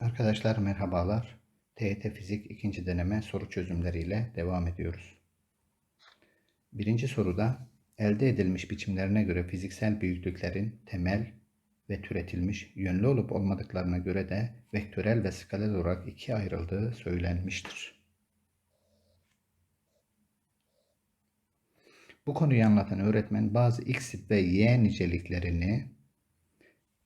Arkadaşlar merhabalar. TET Fizik ikinci deneme soru çözümleriyle devam ediyoruz. Birinci soruda elde edilmiş biçimlerine göre fiziksel büyüklüklerin temel ve türetilmiş yönlü olup olmadıklarına göre de vektörel ve skaler olarak ikiye ayrıldığı söylenmiştir. Bu konuyu anlatan öğretmen bazı x ve y niceliklerini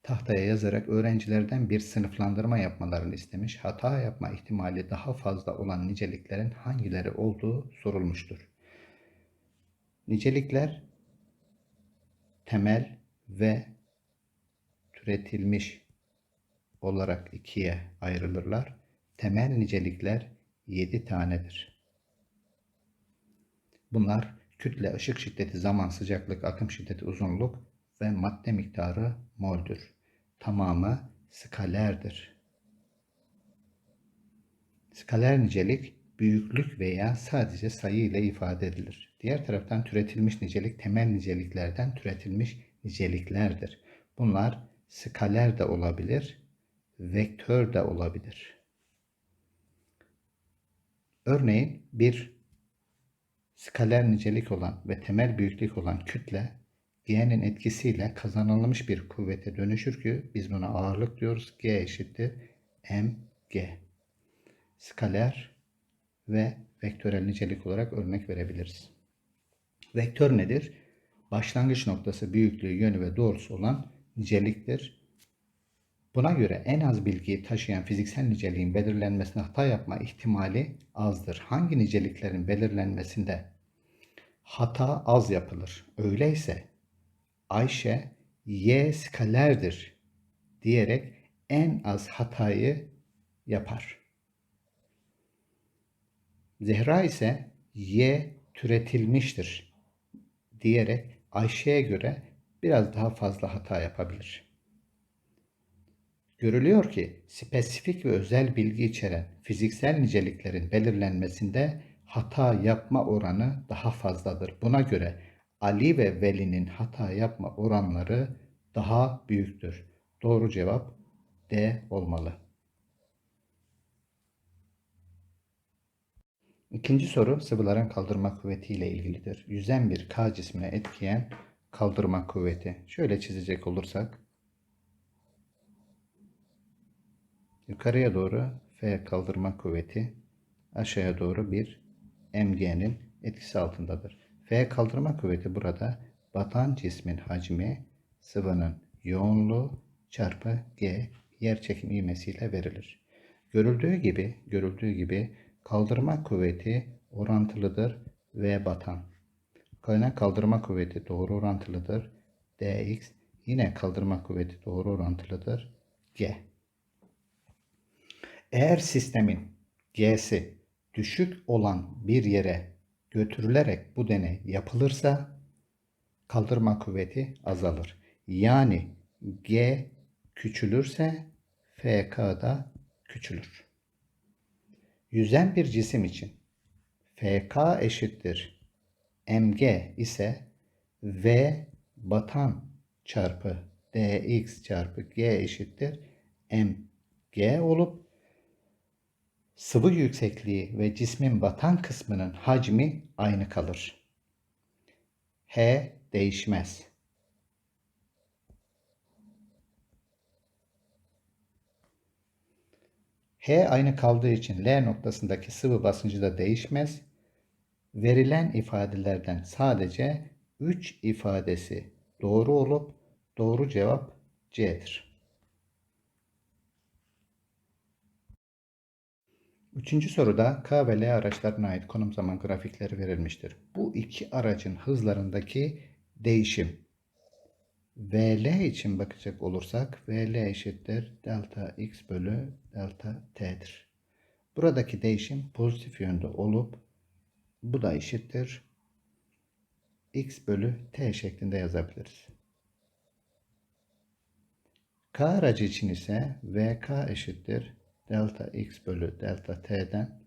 tahtaya yazarak öğrencilerden bir sınıflandırma yapmalarını istemiş. Hata yapma ihtimali daha fazla olan niceliklerin hangileri olduğu sorulmuştur. Nicelikler temel ve türetilmiş olarak ikiye ayrılırlar. Temel nicelikler 7 tanedir. Bunlar kütle, ışık şiddeti, zaman, sıcaklık, akım şiddeti, uzunluk ve madde miktarı moldür. Tamamı skalerdir. Skaler nicelik büyüklük veya sadece sayı ile ifade edilir. Diğer taraftan türetilmiş nicelik temel niceliklerden türetilmiş niceliklerdir. Bunlar skaler de olabilir, vektör de olabilir. Örneğin bir skaler nicelik olan ve temel büyüklük olan kütle G'nin etkisiyle kazanılmış bir kuvvete dönüşür ki biz buna ağırlık diyoruz. G eşittir mg. Skaler ve vektörel nicelik olarak örnek verebiliriz. Vektör nedir? Başlangıç noktası büyüklüğü, yönü ve doğrusu olan niceliktir. Buna göre en az bilgiyi taşıyan fiziksel niceliğin belirlenmesine hata yapma ihtimali azdır. Hangi niceliklerin belirlenmesinde hata az yapılır? Öyleyse Ayşe y skalerdir diyerek en az hatayı yapar. Zehra ise y türetilmiştir diyerek Ayşe'ye göre biraz daha fazla hata yapabilir. Görülüyor ki spesifik ve özel bilgi içeren fiziksel niceliklerin belirlenmesinde hata yapma oranı daha fazladır. Buna göre Ali ve Veli'nin hata yapma oranları daha büyüktür. Doğru cevap D olmalı. İkinci soru sıvıların kaldırma kuvveti ile ilgilidir. Yüzen bir K cismine etkiyen kaldırma kuvveti. Şöyle çizecek olursak yukarıya doğru F kaldırma kuvveti aşağıya doğru bir mg'nin etkisi altındadır. F kaldırma kuvveti burada batan cismin hacmi sıvının yoğunluğu çarpı G yer çekim ivmesiyle verilir. Görüldüğü gibi, görüldüğü gibi kaldırma kuvveti orantılıdır V batan. Kaynak kaldırma kuvveti doğru orantılıdır. Dx yine kaldırma kuvveti doğru orantılıdır. G. Eğer sistemin G'si düşük olan bir yere götürülerek bu deney yapılırsa kaldırma kuvveti azalır. Yani G küçülürse FK da küçülür. Yüzen bir cisim için FK eşittir mg ise V batan çarpı dx çarpı g eşittir mg olup sıvı yüksekliği ve cismin batan kısmının hacmi aynı kalır. H değişmez. H aynı kaldığı için L noktasındaki sıvı basıncı da değişmez. Verilen ifadelerden sadece 3 ifadesi doğru olup doğru cevap C'dir. Üçüncü soruda K ve L araçlarına ait konum zaman grafikleri verilmiştir. Bu iki aracın hızlarındaki değişim VL için bakacak olursak VL eşittir delta x bölü delta t'dir. Buradaki değişim pozitif yönde olup bu da eşittir x bölü t şeklinde yazabiliriz. K aracı için ise VK eşittir delta x bölü delta t'den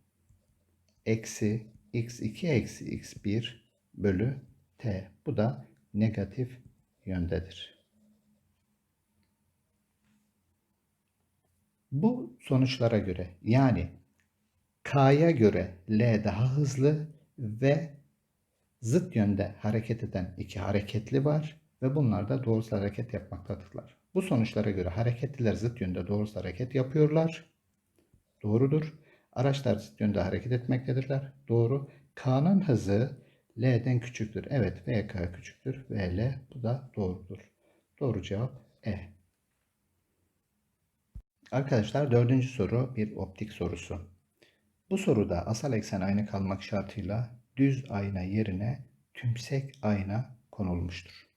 eksi x2 eksi x1 bölü t. Bu da negatif yöndedir. Bu sonuçlara göre yani K'ya göre L daha hızlı ve zıt yönde hareket eden iki hareketli var ve bunlar da doğrusal hareket yapmaktadırlar. Bu sonuçlara göre hareketliler zıt yönde doğrusal hareket yapıyorlar. Doğrudur. Araçlar zıt yönde hareket etmektedirler. Doğru. K'nın hızı L'den küçüktür. Evet VK küçüktür. VL bu da doğrudur. Doğru cevap E. Arkadaşlar dördüncü soru bir optik sorusu. Bu soruda asal eksen aynı kalmak şartıyla düz ayna yerine tümsek ayna konulmuştur.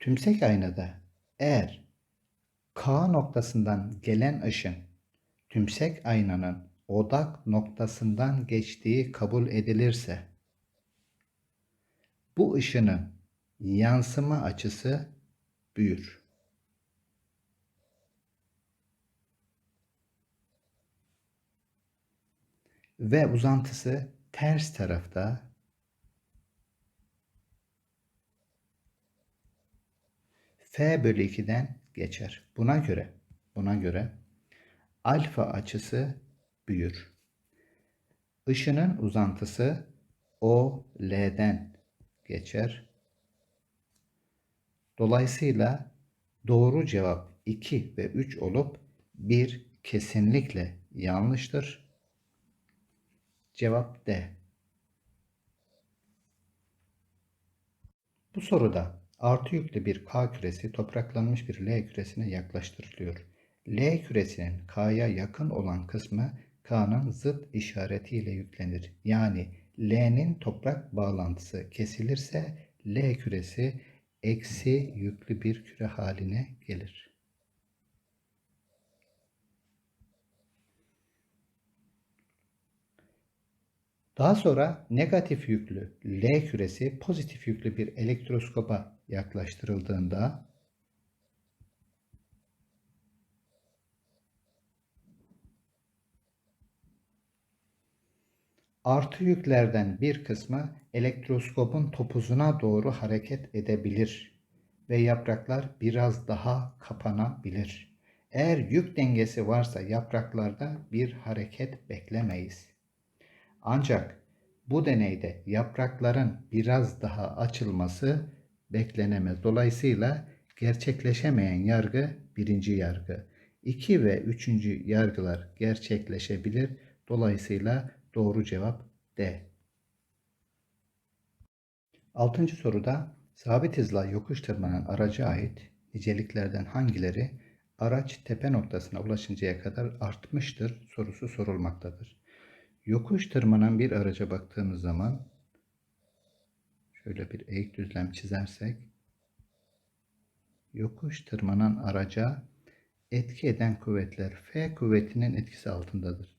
Tümsek aynada eğer K noktasından gelen ışın tümsek aynanın odak noktasından geçtiği kabul edilirse bu ışının yansıma açısı büyür. Ve uzantısı ters tarafta F bölü 2'den geçer. Buna göre buna göre alfa açısı büyür. Işının uzantısı OL'den geçer. Dolayısıyla doğru cevap 2 ve 3 olup 1 kesinlikle yanlıştır. Cevap D. Bu soruda artı yüklü bir K küresi topraklanmış bir L küresine yaklaştırılıyor. L küresinin K'ya yakın olan kısmı K'nın zıt işaretiyle yüklenir. Yani L'nin toprak bağlantısı kesilirse L küresi eksi yüklü bir küre haline gelir. Daha sonra negatif yüklü L küresi pozitif yüklü bir elektroskopa yaklaştırıldığında Artı yüklerden bir kısmı elektroskopun topuzuna doğru hareket edebilir ve yapraklar biraz daha kapanabilir. Eğer yük dengesi varsa yapraklarda bir hareket beklemeyiz. Ancak bu deneyde yaprakların biraz daha açılması beklenemez. Dolayısıyla gerçekleşemeyen yargı birinci yargı. 2 ve üçüncü yargılar gerçekleşebilir. Dolayısıyla Doğru cevap D. Altıncı soruda sabit hızla yokuş tırmanan araca ait niceliklerden hangileri araç tepe noktasına ulaşıncaya kadar artmıştır sorusu sorulmaktadır. Yokuş tırmanan bir araca baktığımız zaman şöyle bir eğik düzlem çizersek yokuş tırmanan araca etki eden kuvvetler F kuvvetinin etkisi altındadır.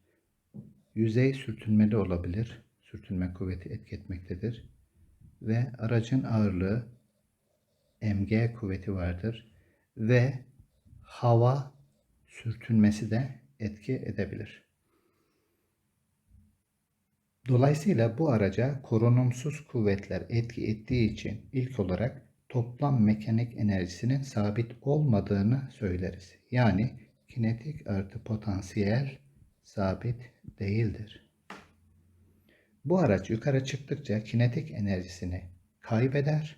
Yüzey sürtünmeli olabilir. Sürtünme kuvveti etki etmektedir. Ve aracın ağırlığı mg kuvveti vardır. Ve hava sürtünmesi de etki edebilir. Dolayısıyla bu araca korunumsuz kuvvetler etki ettiği için ilk olarak toplam mekanik enerjisinin sabit olmadığını söyleriz. Yani kinetik artı potansiyel sabit değildir. Bu araç yukarı çıktıkça kinetik enerjisini kaybeder,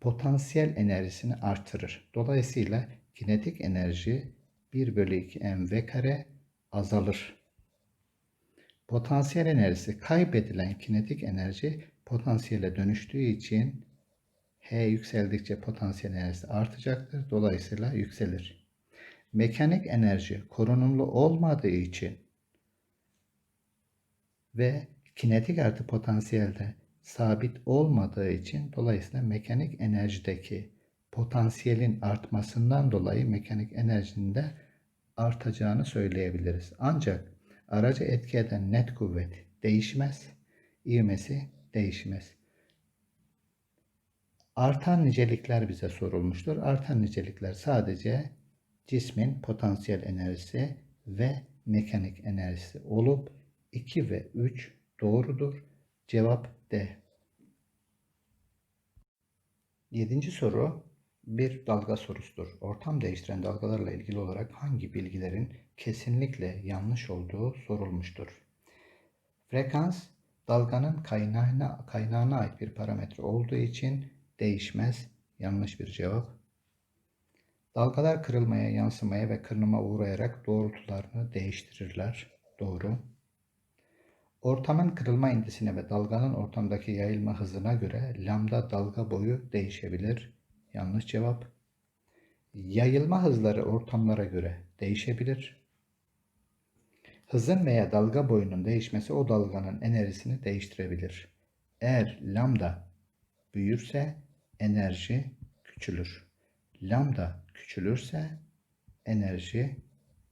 potansiyel enerjisini artırır. Dolayısıyla kinetik enerji 1 bölü 2 mv kare azalır. Potansiyel enerjisi kaybedilen kinetik enerji potansiyele dönüştüğü için H yükseldikçe potansiyel enerjisi artacaktır. Dolayısıyla yükselir. Mekanik enerji korunumlu olmadığı için ve kinetik artı potansiyelde sabit olmadığı için dolayısıyla mekanik enerjideki potansiyelin artmasından dolayı mekanik enerjinin de artacağını söyleyebiliriz. Ancak araca etki eden net kuvvet değişmez, ivmesi değişmez. Artan nicelikler bize sorulmuştur. Artan nicelikler sadece cismin potansiyel enerjisi ve mekanik enerjisi olup 2 ve 3 doğrudur. Cevap D. Yedinci soru. Bir dalga sorusudur. Ortam değiştiren dalgalarla ilgili olarak hangi bilgilerin kesinlikle yanlış olduğu sorulmuştur. Frekans dalganın kaynağına, kaynağına ait bir parametre olduğu için değişmez. Yanlış bir cevap. Dalgalar kırılmaya, yansımaya ve kırınıma uğrayarak doğrultularını değiştirirler. Doğru. Ortamın kırılma indisine ve dalganın ortamdaki yayılma hızına göre lambda dalga boyu değişebilir. Yanlış cevap. Yayılma hızları ortamlara göre değişebilir. Hızın veya dalga boyunun değişmesi o dalganın enerjisini değiştirebilir. Eğer lambda büyürse enerji küçülür. Lambda küçülürse enerji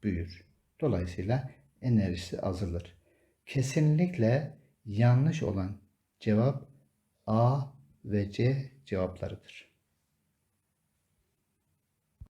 büyür. Dolayısıyla enerjisi azalır. Kesinlikle yanlış olan cevap A ve C cevaplarıdır.